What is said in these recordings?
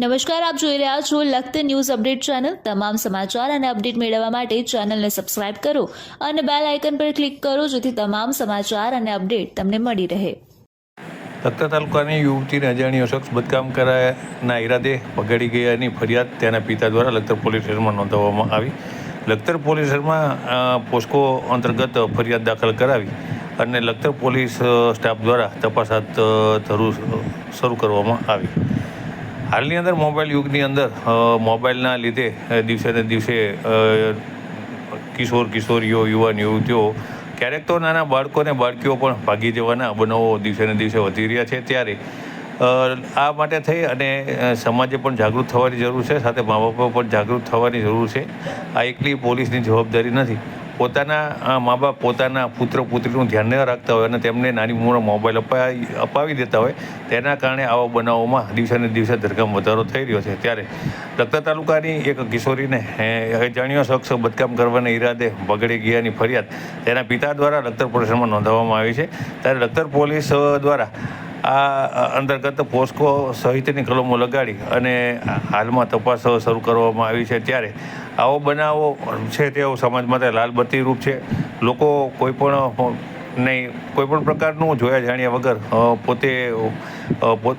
નમસ્કાર, આપ જોઈ રહ્યા છો લખત ન્યૂઝ અપડેટ ચેનલ. તમામ સમાચાર અને અપડેટ મેળવવા માટે ચેનલને સબસ્ક્રાઇબ કરો અને બેલ આઇકન પર ક્લિક કરો જેથી તમામ સમાચાર અને અપડેટ તમને મળી રહે. લખતર તાલુકાની યુવતીને અજાણ્યો શખ્સ બદકામ કરાયાના ઈરાદે પગડી ગયાની ફરિયાદ તેના પિતા દ્વારા લખતર પોલીસ સ્ટેશનમાં નોંધાવવામાં આવી. લખતર પોલીસ સ્ટેશનમાં પોસ્કો અંતર્ગત ફરિયાદ દાખલ કરાવી અને લખતર પોલીસ સ્ટાફ દ્વારા તપાસ હાથ શરૂ કરવામાં આવી. હાલની અંદર મોબાઈલ યુગની અંદર મોબાઈલના લીધે દિવસે ને દિવસે કિશોર, કિશોરીઓ, યુવાન, યુવતીઓ, ક્યારેક તો નાના બાળકોને બાળકીઓ પણ ભાગી જવાના બનાવો દિવસે ને દિવસે વધી રહ્યા છે ત્યારે. આ માટે થઈ અને સમાજે પણ જાગૃત થવાની જરૂર છે, સાથે મા બાપો પણ જાગૃત થવાની જરૂર છે. આ એકલી પોલીસની જવાબદારી નથી. પોતાના મા બાપ પોતાના પુત્ર, પુત્રીનું ધ્યાન ન રાખતા હોય અને તેમને નાની ઉંમરમાં મોબાઈલ અપાવી અપાવી દેતા હોય, તેના કારણે આવા બનાવોમાં દિવસેને દિવસે ધરકામ વધારો થઈ રહ્યો છે. ત્યારે લખતર તાલુકાની એક કિશોરીને અજાણ્યો શખ્સ બદકામ કરવાના ઈરાદે બગડી ગયાની ફરિયાદ તેના પિતા દ્વારા લખતર પોલીસમાં નોંધાવવામાં આવી છે. ત્યારે લખતર પોલીસ દ્વારા આ અંતર્ગત પોસ્કો સહિતની કલમો લગાડી અને હાલમાં તપાસ શરૂ કરવામાં આવી છે ત્યારે. આવો બનાવો છે તેઓ સમાજ માટે લાલબત્તી રૂપ છે. લોકો કોઈ પણ નહીં કોઈપણ પ્રકારનું જોયા જાણ્યા વગર પોત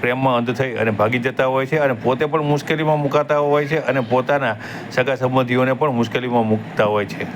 પ્રેમમાં અંધ થઈ અને ભાગી જતા હોય છે અને પોતે પણ મુશ્કેલીમાં મુકાતા હોય છે અને પોતાના સગા સંબંધીઓને પણ મુશ્કેલીમાં મૂકતા હોય છે.